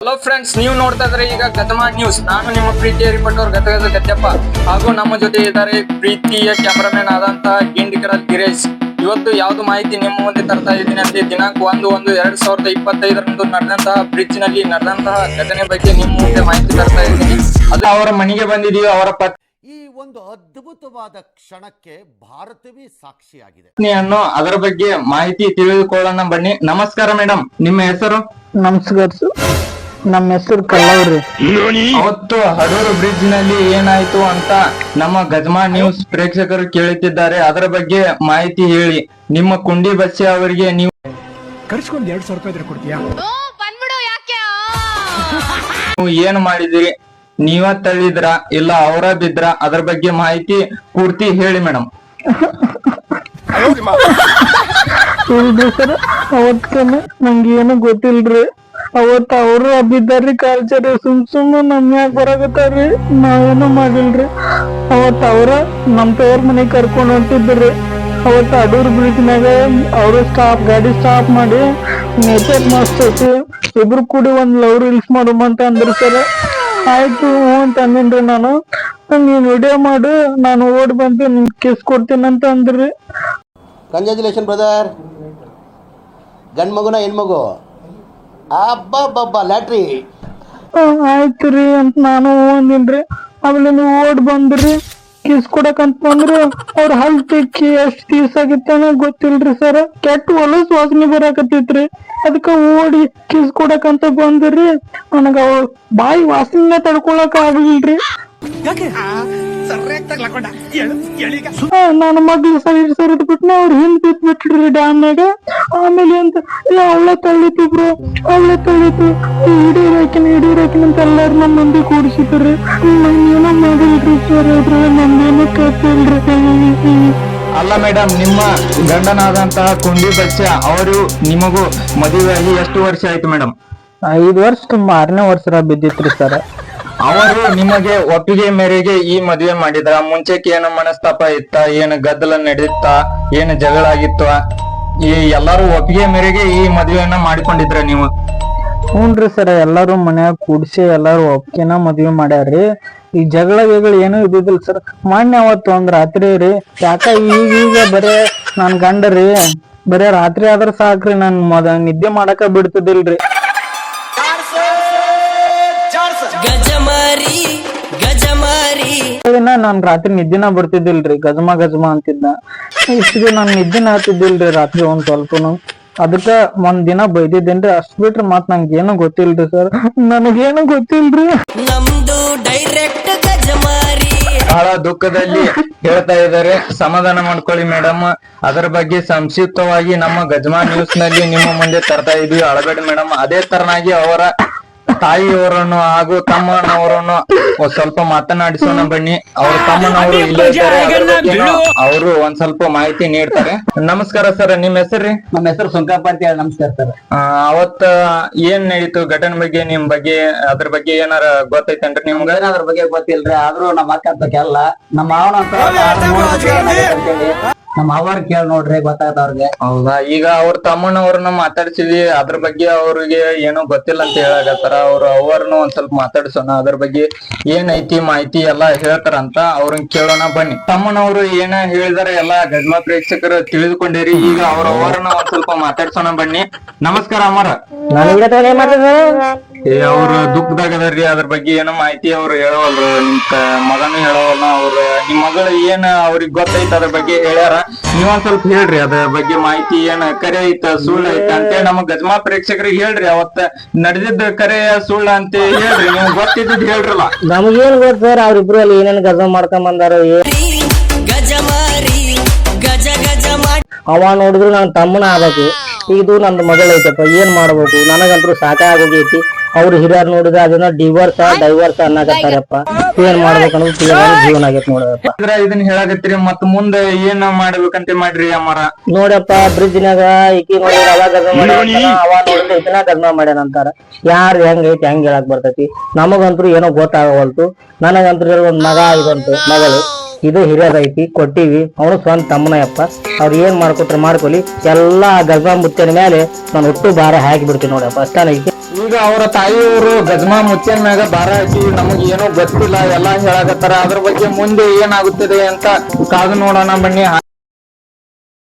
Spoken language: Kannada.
ಹಲೋ ಫ್ರೆಂಡ್ಸ್ ನೀವು ನೋಡ್ತಾ ಇದ್ರೆ ಈಗ ಗತಮ ನ್ಯೂಸ್ ನಾನು ನಿಮ್ಮ ಪ್ರೀತಿಯ ರಿಪೋರ್ಟರ್ ಗತಗದ ಗದ್ದಪ್ಪ ಹಾಗೂ ನಮ್ಮ ಜೊತೆ ಇದ್ದಾರೆ ಪ್ರೀತಿಯ ಕ್ಯಾಮರಾಮನ್ ಆದಂತಹ ಗಿಂಡಿಕರಲ್ ಗಿರೀಶ್. ಇವತ್ತು ಯಾವ್ದು ಮಾಹಿತಿ ನಿಮ್ಮ ಮುಂದೆ ತರ್ತಾ ಇದ್ದೀನಿ ಅಂದ್ರೆ ದಿನಾಂಕ ಒಂದು ಒಂದು ಎರಡ್ ಸಾವಿರದ ಇಪ್ಪತ್ತೈದರಂದು ನಡೆದಂತಹ ಬ್ರಿಡ್ಜ್ನಲ್ಲಿ ನಡೆದಂತಹ ಘಟನೆ ಬಗ್ಗೆ ನಿಮ್ಮ ಮುಂದೆ ಮಾಹಿತಿ ತರ್ತಾ ಇದ್ದೀನಿ. ಅದು ಅವರ ಮನೆಗೆ ಬಂದಿದೀವಿ ಅವರ ಈ ಒಂದು ಅದ್ಭುತವಾದ ಕ್ಷಣಕ್ಕೆ ಭಾರತವೇ ಸಾಕ್ಷಿಯಾಗಿದೆ. ಅನ್ನೋ ಅದರ ಬಗ್ಗೆ ಮಾಹಿತಿ ತಿಳಿದುಕೊಳ್ಳೋಣ ಬನ್ನಿ. ನಮಸ್ಕಾರ ಮೇಡಮ್ ನಿಮ್ಮ ಹೆಸರು? ನಮಸ್ಕಾರ ಸರ್. ನಮ್ಮ ಹೆಸರು ಕಲ್ಲವ್ರಿ. ಅವತ್ತು ಹಡೂರು ಬ್ರಿಡ್ಜ್ನಲ್ಲಿ ಏನಾಯ್ತು ಅಂತ ನಮ್ಮ ಗಜಮಾ ನ್ಯೂಸ್ ಪ್ರೇಕ್ಷಕರು ಕೇಳುತ್ತಿದ್ದಾರೆ. ಅದರ ಬಗ್ಗೆ ಮಾಹಿತಿ ಹೇಳಿ. ನಿಮ್ಮ ಕುಂಡಿ ಬಸ್ಸಿ ಅವರಿಗೆ ನೀವು ಕರ್ಸ್ಕೊಂಡು ಎರಡ್ ಸಾವಿರ ರೂಪಾಯಿ ಕೊಡ್ತೀಯಾ? ಓ ಬಂದ್ಬಿಡು ಯಾಕೆ? ನೀವು ಏನ್ ಮಾಡಿದಿರಿ? ನೀವ ತಳ್ಳಿದ್ರ? ಇಲ್ಲ ಅವರ ಬಿದ್ರ? ಅದ್ರ ಬಗ್ಗೆ ಮಾಹಿತಿ ಪೂರ್ತಿ ಹೇಳಿ ಮೇಡಮ್ ಅವತ್ಕನ ನಂಗೆ ಏನು ಗೊತ್ತಿಲ್ರಿ. ಅವತ್ ಅವ್ರು ಬಿದ್ದಾರ್ರಿ ಕಲ್ಚರ್, ಸುಮ್ ಸುಮ್ ನಮ್ ಯಾಕೆ ಬರಾಕತ್ತಾರ್ರಿ. ನಾವೇನು ಮಾಡಿಲ್ರಿ. ಅವತ್ತ ಅವ್ರ ನಮ್ ತವ್ರ ಮನೆಗ್ ಕರ್ಕೊಂಡ್ ಹೊಂಟಿದ್ರಿ ಅವತ್ತ ಅಡೂರ್ ಬ್ರಿಡ್ಜ್ನಾಗ ಅವ್ರು ಸ್ಟಾಪ್ ಗಾಡಿ ಸ್ಟಾಪ್ ಮಾಡಿ ನೇಚರ್ ಮಸ್ತ್ ಐತಿ ಇಬ್ರು ಕೂಡಿ ಒಂದ್ ಲವ್ ರೀಲ್ಸ್ ಮಾಡುಮಂತ ಅಂದ್ರಿ ಸರ್. ಆಯ್ತು ಅಂತ ಅಂದಿನ್ರಿ ನಾನು. ನೀನ್ ವಿಡಿಯೋ ಮಾಡು, ನಾನು ಓಡ್ ಬಂದು ನಿನ್ ಕಿಸ್ ಕೊಡ್ತೀನಂತ ಅಂದ್ರಿ. ಕಂಗ್ರ್ಯಾಚುಲೇಷನ್ ಬ್ರದರ್ ಗಂಡ್ ಮಗುನ ಹೆಣ್ಮಗು? ಅಬ್ಬಬ್ಬಬ್ಬ ಲ್ಯಾಟ್ರಿ. ಆ, ಆಯ್ತು ರೀ ಅಂತ ನಾನು ಅಂದಿನ್ರಿ. ಆಮೇಲೆ ನೀವು ಓಡ್ ಬಂದ್ರಿ. ಕಿಸ್ ಕೊಡಕಂತ ಬಂದ್ರು. ಅವ್ರ ಹಲ್ ತಿಕ್ಕಿ ಎಷ್ಟ್ ದಿವ್ಸ ಆಗಿತ್ತನ ಗೊತ್ತಿಲ್ರಿ ಸರ್ ಕೆಟ್ಟ ಹೊಲಸ್ ವಾಸನೆ ಬರಾಕತ್ತಿತ್ರಿ. ಅದಕ್ಕ ಓಡಿ ಕಿಸ್ ಕೊಡಕಂತ ಬಂದ್ರಿ. ನನಗ ಬಾಯಿ ವಾಸನೆ ತಡ್ಕೊಳಕ್ ಆಗ್ಲಿಲ್ರಿ. ಆ, ನನ್ನ ಮಗ್ಳು ಸರಿ ಸರಿದ್ ಬಿಟ್ನ ಅವ್ರ ಹಿಂದ್ ಬಿತ್ ಬಿಟ್ರಿ ಡ್ಯಾಮ್ನಾಗ ಆಮೇಲೆ ಅಂತ ಏ ಅವಳ ತಳ್ಳಿತು ಬ್ರೋ ಅವಳ ತಳ್ಳಿತು ಹಿಡೀರಾಕಿನ ಹಿಡೀರಾಕಿನ ಅಂತ ಎಲ್ಲಾರು ನಮ್ಮ ಮಂದಿ ಕೂಡಿಸಿದ್ರಿ ಮಾಡಿಲ್ರಿ ಸರ್ ಅದ್ರಾಗ ನಮ್ಮೇನು ಕತ್ತಿಲ್ರಿ ಅಲ್ಲ ಮೇಡಮ್ ನಿಮ್ಮ ಗಂಡನಾದಂತಹ ಕುಂಡಿ ಬಚ್ಚ ಅವರು ನಿಮಗೂ ಆಗಿ ಎಷ್ಟು ವರ್ಷ ಆಯ್ತು ಮೇಡಮ್ ಐದು ವರ್ಷ ಆರನೇ ವರ್ಷ ಬಿದ್ದಿತ್ರಿ ಸರ್ ಅವರು ನಿಮಗೆ ಒಪ್ಪಿಗೆ ಮೇರೆಗೆ ಈ ಮದುವೆ ಮಾಡಿದ್ರ ಮುಂಚೆಕ್ಕೆ ಏನು ಮನಸ್ತಾಪ ಇತ್ತ ಏನು ಗದ್ದಲ ನಡೆದಿತ್ತ ಏನು ಜಗಳ ಆಗಿತ್ತ ಈ ಎಲ್ಲಾರು ಒಪ್ಪಿಗೆ ಮೇರೆಗೆ ಈ ಮದ್ವೆಯನ್ನ ಮಾಡಿಕೊಂಡಿದ್ರ ನೀವು? ಹ್ಞೂನ್ರಿ ಸರ್ ಎಲ್ಲಾರು ಮನ್ಯಾಗ ಕೂಡ್ಸಿ ಎಲ್ಲಾರು ಒಪ್ಕೆನ ಮದ್ವಿ ಮಾಡ್ಯಾರ್ರಿ. ಈ ಜಗಳ ಗಿಗಳ ಏನೂ ಇದ್ದಿದ್ದಿಲ್ಲ ಸರ್. ಮೊನ್ನೆ ಅವತ್ತು ಒಂದ್ ರಾತ್ರಿ ರೀ. ಯಾಕ ಈಗ ಈಗ ಬರೇ ನನ್ ಗಂಡ ರೀ ಬರೇ ರಾತ್ರಿ ಆದ್ರ ಸಾಕ್ರಿ ನನ್ ಮದ ನಿದ್ದೆ ಮಾಡಾಕ ಬಿಡ್ತಿದ್ದಿಲ್ರಿ. ಗಜಮಾರಿ ಗಜಮಾರಿ ದಿನ ನಾನ್ ರಾತ್ರಿ ನಿದ್ದಿನ ಬರ್ತಿದ್ದಿಲ್ರಿ ಗಜಮ ಗಜಮ ಅಂತಿದ್ದ. ಇಷ್ಟಿಗೆ ನಾನ್ ನಿದ್ದಿನ ಹಾಕಿದ್ದಿಲ್ರಿ ರಾತ್ರಿ ಒಂದ್ ಸ್ವಲ್ಪನು. ಅದಕ್ಕ ಒಂದ್ ದಿನ ಬೈದಿದ್ದೇನ್ರಿ ಅಷ್ಟ್ ಬಿಟ್ರಿ ಮತ್ ನಂಗೆ ಏನು ಗೊತ್ತಿಲ್ರಿ ಸರ್ ನನಗೇನು ಗೊತ್ತಿಲ್ರಿ. ನಮ್ದು ಡೈರೆಕ್ಟ್ ಗಜಮಾರಿ ಬಹಳ ದುಃಖದಲ್ಲಿ ಹೇಳ್ತಾ ಇದ್ದಾರೆ. ಸಮಾಧಾನ ಮಾಡ್ಕೊಳ್ಳಿ ಮೇಡಮ್ ಅದರ ಬಗ್ಗೆ ಸಂಕ್ಷಿಪ್ತವಾಗಿ ನಮ್ಮ ಗಜಮಾ ನ್ಯೂಸ್ನಲ್ಲಿ ನಿಮ್ಮ ಮುಂದೆ ತರ್ತಾ ಇದೀವಿ. ಅಳಬೇಡಿ ಮೇಡಮ್ ಅದೇ ತರನಾಗಿ ಅವರ ತಾಯಿಯವರನ್ನು ಹಾಗೂ ತಮ್ಮನವರನ್ನು ಒಂದ್ ಸ್ವಲ್ಪ ಮಾತನಾಡಿಸೋಣ ಬನ್ನಿ. ಅವ್ರ ತಮ್ಮನವರು ಇಲ್ಲೇ ಇದ್ದಾರೆ. ಅದ್ರ ಬಗ್ಗೆನೂ ಅವರು ಒಂದ್ ಸ್ವಲ್ಪ ಮಾಹಿತಿ ನೀಡ್ತಾರೆ. ನಮಸ್ಕಾರ ಸರ್ ನಿಮ್ ಹೆಸರ್ರಿ ನಮ್ಮ ಹೆಸರು ಸುಂಕಪ್ಪ ಅಂತ ಹೇಳಿ ನಮಸ್ಕಾರ ಸರ್. ಆ, ಅವತ್ತ ಏನ್ ನಡೀತು? ಘಟನೆ ಬಗ್ಗೆ ನಿಮ್ ಬಗ್ಗೆ ಅದ್ರ ಬಗ್ಗೆ ಏನಾರ ಗೊತ್ತೈತೇನ್ರಿ ನಿಮ್ಗ? ಅದ್ರ ಬಗ್ಗೆ ಗೊತ್ತಿಲ್ರಿ ಆದ್ರೂ ನಮ್ಮ ಅಕ್ಕ ಅಂತ ಕೇಳಲ್ಲ ನಮ್ಮ ಮಾವನ ಅಂತ ನಮ್ಮ ಅವ್ರ ಕೇಳ ನೋಡ್ರಿ ಗೊತ್ತಾಗತ್ತ ಅವ್ರಿಗೆ. ಹೌದಾ? ಈಗ ಅವ್ರ ತಮ್ಮನವ್ರನ್ನ ಮಾತಾಡ್ಸಿದ್ವಿ ಅದ್ರ ಬಗ್ಗೆ ಅವ್ರಿಗೆ ಏನೋ ಗೊತ್ತಿಲ್ಲ ಅಂತ ಹೇಳಾಗತ್ತಾರ ಅವ್ರ ಅವ್ರನ್ನು ಒಂದ್ ಸ್ವಲ್ಪ ಮಾತಾಡ್ಸೋಣ ಅದ್ರ ಬಗ್ಗೆ ಏನೈತಿ ಮಾಹಿತಿ ಎಲ್ಲಾ ಹೇಳ್ತಾರಂತ ಅವ್ರನ್ನ ಕೇಳೋಣ ಬನ್ನಿ. ತಮ್ಮನವ್ರು ಏನ ಹೇಳಿದಾರೆ ಎಲ್ಲಾ ಗಜ್ಮಾ ಪ್ರೇಕ್ಷಕರು ತಿಳಿದುಕೊಂಡಿರಿ. ಈಗ ಅವ್ರ ಅವ್ರನ್ನ ಒಂದ್ ಸ್ವಲ್ಪ ಮಾತಾಡ್ಸೋಣ ಬನ್ನಿ. ನಮಸ್ಕಾರ ಅಮರ ಏ ಅವ್ರ ದುಃಖದಾಗ ಅದಾರ್ರಿ ಅದ್ರ ಬಗ್ಗೆ ಏನೋ ಮಾಹಿತಿ ಅವ್ರು ಹೇಳವಲ್ರು. ನಿಮ್ ಮಗನು ಹೇಳವಲ್ಲ ಅವ್ರ. ನಿಮ್ ಮಗಳು ಏನ್ ಅವ್ರಿಗೆ ಗೊತ್ತೈತ ಅದ್ರ ಬಗ್ಗೆ ಹೇಳ್ಯಾರ? ನೀವೊಂದ್ ಸ್ವಲ್ಪ ಹೇಳ್ರಿ, ಅದ್ರ ಬಗ್ಗೆ ಮಾಹಿತಿ ಏನ ಕರೆ ಐತ, ಸುಳ್ಳು ಐತ ಅಂತೇಳಿ ನಮ್ಮ ಗಜಮಾ ಪ್ರೇಕ್ಷಕರಿಗೆ ಹೇಳ್ರಿ, ಅವತ್ತ ನಡೆದಿದ್ದ ಕರೆ ಸುಳ್ಳು ಅಂತ ಹೇಳ್ರಿ ನೀವು ಗೊತ್ತಿದ್ದ ಹೇಳ್ರಲ್ಲ. ನಮಗೇನ್ ಗೊತ್ತ ಸರ್, ಅವ್ರಿಬ್ರು ಅಲ್ಲಿ ಏನೇನ್ ಗಜ ಮಾಡ್ಕೊಂಡ್ ಬಂದಾರ ಅವ ನೋಡಿದ್ರು ನನ್ನ ತಮ್ಮನ ಆಗಬೇಕು. ಇದು ನಂದು ಮಗಳ ಐತಪ್ಪ ಏನ್ ಮಾಡ್ಬೇಕು? ನನಗಂತೂ ಸಾಕಾಗೋಗೈತಿ. ಅವ್ರ ಹಿರಿಯರ್ ನೋಡಿದ್ರೆ ಅದನ್ನ ಡಿವರ್ಸ್ ಡೈವರ್ಸ್ ಅನ್ನಕತ್ತಾರಪ್ಪ. ಏನ್ ಮಾಡ್ಬೇಕನ್ನೋದು ತಿಳಿಯೋದು ಜೀವನ ಆಗೈತಿ ನೋಡಪ್ಪ. ಇದ್ರ ಇದನ್ನ ಹೇಳಾಕತ್ತೀರಿ ಮತ್ ಮುಂದೆ ಏನ್ ಮಾಡ್ಬೇಕಂತ ಮಾಡ್ರಿ ಅಮ್ಮರ? ನೋಡಪ್ಪ ಬ್ರಿಡ್ಜ್ನಾಗ ಈಕಿ ನೋಡಿದ್ರ ಅವಾಗ ಗದ್ಮ ಮಾಡ್ಯಾನ ಅವ ನೋಡಿದ್ರೆ ಇದನ್ನ ಗದ್ಮ ಮಾಡ್ಯಾನ ಅಂತಾರ ಯಾರು ಹೆಂಗ್ ಐತಿ ಹೆಂಗ್ ಹೇಳಕ್ ಬರ್ತೈತಿ. ನಮಗಂತೂ ಏನೋ ಗೊತ್ತಾಗವಲ್ತು. ನನಗಂತೂ ಒಂದ್ ಮಗ ಇದಂತು ಮಗಳು. ಇದು ಹಿರಿಯದೈತಿ ಕೊಟ್ಟಿವಿ. ಅವನು ಸ್ವಂತ ತಮ್ಮನಯಪ್ಪ ಅವ್ರು ಏನ್ ಮಾಡ್ಕೊಟ್ರೆ ಮಾಡ್ಕೊಲಿ ಎಲ್ಲಾ ಗರ್ಭ ಮುತ್ತಿನ ಮೇಲೆ ನಾನು ಒಟ್ಟು ಬಾರ ಹಾಕಿ ಬಿಡ್ತೀನಿ ನೋಡಪ್ಪ. ಅಷ್ಟಾನ ಅವರ ತಾಯಿಯವರು ಗಜ್ಮಾ ಮುಚ್ಚನ್ ಮ್ಯಾಗ ಬಾರ ಹಾಕಿ ನಮಗೆ ಏನೂ ಗೊತ್ತಿಲ್ಲ, ಎಲ್ಲಾ ಹೇಳಾಕತ್ತಾರ. ಅದ್ರ ಬಗ್ಗೆ ಮುಂದೆ ಏನಾಗುತ್ತದೆ ಅಂತ ಕಾದು ನೋಡೋಣ ಬನ್ನಿ.